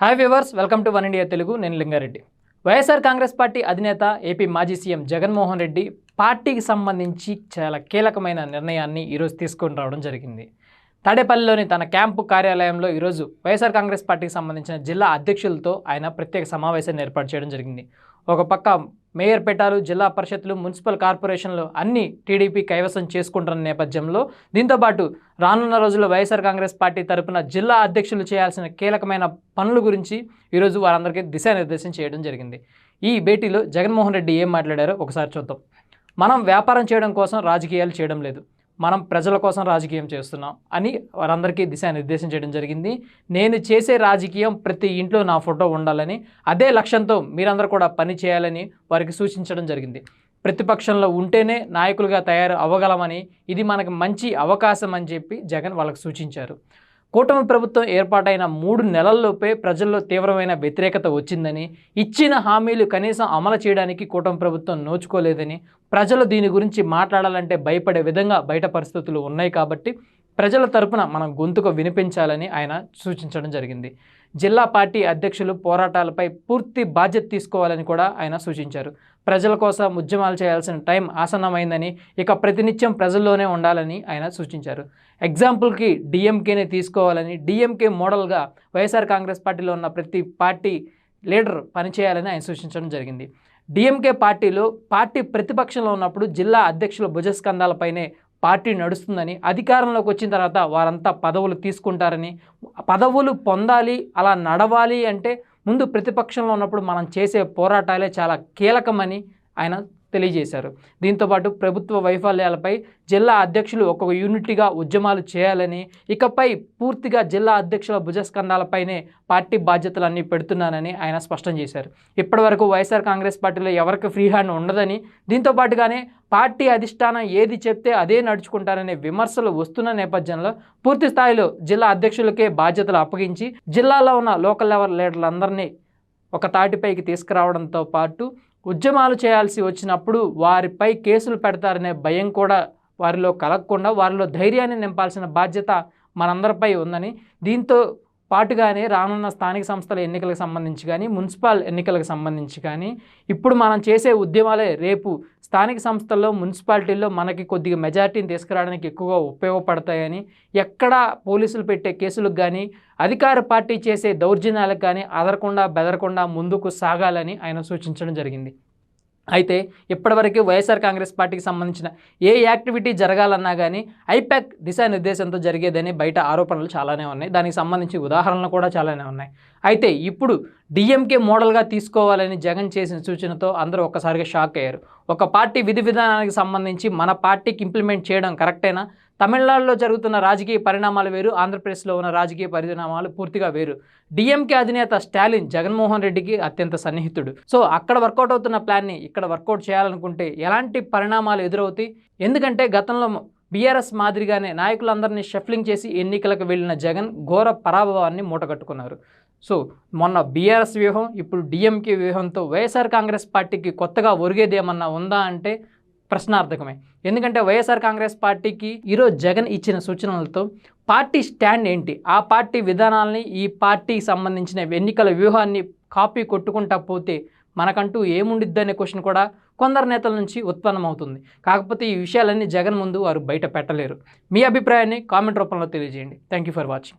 Hi viewers welcome to one India Telugu నేను Lingareddy. YSR Congress party అధినేత AP మాజీ సీఎం జగన్మోహన్ రెడ్డి పార్టీకి సంబంధించి చాలా కీలకమైన నిర్ణయాన్ని ఈరోజు తీసుకొని రావడం జరిగింది. తాడేపల్లిలోని తన క్యాంపు కార్యాలయంలో ఈరోజు వైఎస్ఆర్ కాంగ్రెస్ పార్టీకి సంబంధించిన జిల్లా అధ్యక్షులతో ఆయన ప్రత్యేక సమావేశాన్ని ఏర్పాటు చేయడం జరిగింది. ఒక పక్క మేయర్ పెట్టాలు జిల్లా పరిషత్లు మున్సిపల్ కార్పొరేషన్లు అన్ని టీడీపీ కైవసం చేసుకుంటున్న నేపథ్యంలో దీంతోపాటు రానున్న రోజుల్లో వైఎస్ఆర్ కాంగ్రెస్ పార్టీ తరపున జిల్లా అధ్యక్షులు చేయాల్సిన కీలకమైన పనుల గురించి ఈరోజు వారందరికీ దిశానిర్దేశం చేయడం జరిగింది. ఈ భేటీలో జగన్మోహన్ రెడ్డి ఏం మాట్లాడారో ఒకసారి చూద్దాం. మనం వ్యాపారం చేయడం కోసం రాజకీయాలు చేయడం లేదు. మనం ప్రజల కోసం రాజకీయం చేస్తున్నాం అని వారందరికీ దిశానిర్దేశం చేయడం జరిగింది. నేను చేసే రాజకీయం ప్రతి ఇంట్లో నా ఫోటో ఉండాలని అదే లక్ష్యంతో మీరందరూ కూడా పని చేయాలని వారికి సూచించడం జరిగింది. ప్రతిపక్షంలో ఉంటేనే నాయకులుగా తయారు అవ్వగలమని ఇది మనకు మంచి అవకాశం అని చెప్పి జగన్ వాళ్ళకు సూచించారు. కూటమి ప్రభుత్వం ఏర్పాటైన మూడు నెలల్లోపే ప్రజల్లో తీవ్రమైన వ్యతిరేకత వచ్చిందని ఇచ్చిన హామీలు కనీసం అమలు చేయడానికి కూటమి ప్రభుత్వం నోచుకోలేదని ప్రజలు దీని గురించి మాట్లాడాలంటే భయపడే విధంగా బయట పరిస్థితులు ఉన్నాయి కాబట్టి ప్రజల తరపున మనం గొంతుకు వినిపించాలని ఆయన సూచించడం జరిగింది. జిల్లా పార్టీ అధ్యక్షులు పోరాటాలపై పూర్తి బాధ్యత తీసుకోవాలని కూడా ఆయన సూచించారు. ప్రజల కోసం ఉద్యమాలు చేయాల్సిన టైం ఆసన్నమైందని ఇక ప్రతినిత్యం ప్రజల్లోనే ఉండాలని ఆయన సూచించారు. ఎగ్జాంపుల్కి డిఎంకేని తీసుకోవాలని డిఎంకే మోడల్గా వైఎస్ఆర్ కాంగ్రెస్ పార్టీలో ఉన్న ప్రతి పార్టీ లీడర్ పనిచేయాలని ఆయన సూచించడం జరిగింది. డిఎంకే పార్టీలో పార్టీ ప్రతిపక్షంలో ఉన్నప్పుడు జిల్లా అధ్యక్షుల భుజస్కంధాలపైనే పార్టీ నడుస్తుందని అధికారంలోకి వచ్చిన తర్వాత వారంతా పదవులు తీసుకుంటారని పదవులు పొందాలి అలా నడవాలి అంటే ముందు ప్రతిపక్షంలో ఉన్నప్పుడు మనం చేసే పోరాటాలే చాలా కీలకమని ఆయన తెలియజేశారు. దీంతోపాటు ప్రభుత్వ వైఫల్యాలపై జిల్లా అధ్యక్షులు ఒక్కొక్క యూనిట్గా ఉద్యమాలు చేయాలని ఇకపై పూర్తిగా జిల్లా అధ్యక్షుల భుజస్కంధాలపైనే పార్టీ బాధ్యతలన్నీ పెడుతున్నానని ఆయన స్పష్టం చేశారు. ఇప్పటివరకు వైఎస్ఆర్ కాంగ్రెస్ పార్టీలో ఎవరికి ఫ్రీ హ్యాండ్ ఉండదని దీంతో పాటుగానే పార్టీ అధిష్టానం ఏది చెప్తే అదే నడుచుకుంటారనే విమర్శలు వస్తున్న నేపథ్యంలో పూర్తి స్థాయిలో జిల్లా అధ్యక్షులకే బాధ్యతలు అప్పగించి జిల్లాలో ఉన్న లోకల్ లెవెల్ లీడర్లందరినీ ఒక తాటిపైకి తీసుకురావడంతో పాటు ఉద్యమాలు చేయాల్సి వచ్చినప్పుడు వారిపై కేసులు పెడతారనే భయం కూడా వారిలో కలగకుండా వారిలో ధైర్యాన్ని నింపాల్సిన బాధ్యత మనందరిపై ఉందని దీంతో పాటుగానే రానున్న స్థానిక సంస్థల ఎన్నికలకు సంబంధించి కానీ మున్సిపల్ ఎన్నికలకు సంబంధించి కానీ ఇప్పుడు మనం చేసే ఉద్యమాలే రేపు స్థానిక సంస్థల్లో మున్సిపాలిటీల్లో మనకి కొద్దిగా మెజార్టీని తీసుకురావడానికి ఎక్కువగా ఉపయోగపడతాయని ఎక్కడ పోలీసులు పెట్టే కేసులకు కానీ అధికార పార్టీ చేసే దౌర్జన్యాలకు కానీ అదరకుండా బెదరకుండా ముందుకు సాగాలని ఆయన సూచించడం జరిగింది. అయితే ఇప్పటివరకు వైఎస్ఆర్ కాంగ్రెస్ పార్టీకి సంబంధించిన ఏ యాక్టివిటీ జరగాలన్నా కానీ ఐపాక్ దిశానిర్దేశంతో జరిగేదని బయట ఆరోపణలు చాలానే ఉన్నాయి. దానికి సంబంధించి ఉదాహరణలు కూడా చాలానే ఉన్నాయి. అయితే ఇప్పుడు డిఎంకే మోడల్గా తీసుకోవాలని జగన్ చేసిన సూచనతో అందరూ ఒక్కసారిగా షాక్ అయ్యారు. ఒక పార్టీ విధి విధానానికి సంబంధించి మన పార్టీకి ఇంప్లిమెంట్ చేయడం కరెక్టేనా? తమిళనాడులో జరుగుతున్న రాజకీయ పరిణామాలు వేరు ఆంధ్రప్రదేశ్లో ఉన్న రాజకీయ పరిణామాలు పూర్తిగా వేరు. డిఎంకే అధినేత స్టాలిన్ జగన్మోహన్ రెడ్డికి అత్యంత సన్నిహితుడు. సో అక్కడ వర్కౌట్ అవుతున్న ప్లాన్ని ఇక్కడ వర్కౌట్ చేయాలనుకుంటే ఎలాంటి పరిణామాలు ఎదురవుతాయి? ఎందుకంటే గతంలో బీఆర్ఎస్ మాదిరిగానే నాయకులందరినీ షఫ్లింగ్ చేసి ఎన్నికలకు వెళ్ళిన జగన్ ఘోర పరాభవాన్ని మూటగట్టుకున్నారు. సో మొన్న బీఆర్ఎస్ వ్యూహం ఇప్పుడు డిఎంకే వ్యూహంతో వైఎస్ఆర్ కాంగ్రెస్ పార్టీకి కొత్తగా ఒరిగేది ఏమన్నా ఉందా అంటే ప్రశ్నార్థకమే. ఎందుకంటే వైఎస్ఆర్ కాంగ్రెస్ పార్టీకి ఈరోజు జగన్ ఇచ్చిన సూచనలతో పార్టీ స్టాండ్ ఏంటి? ఆ పార్టీ విధానాలని ఈ పార్టీకి సంబంధించిన ఎన్నికల వ్యూహాన్ని కాపీ కొట్టుకుంటా పోతే మనకంటూ ఏముండిద్దనే క్వశ్చన్ కూడా కొందరు నేతల నుంచి ఉత్పన్నమవుతుంది. కాకపోతే ఈ విషయాలన్నీ జగన్ ముందు వారు బయట పెట్టలేరు. మీ అభిప్రాయాన్ని కామెంట్ రూపంలో తెలియజేయండి. Thank you for watching.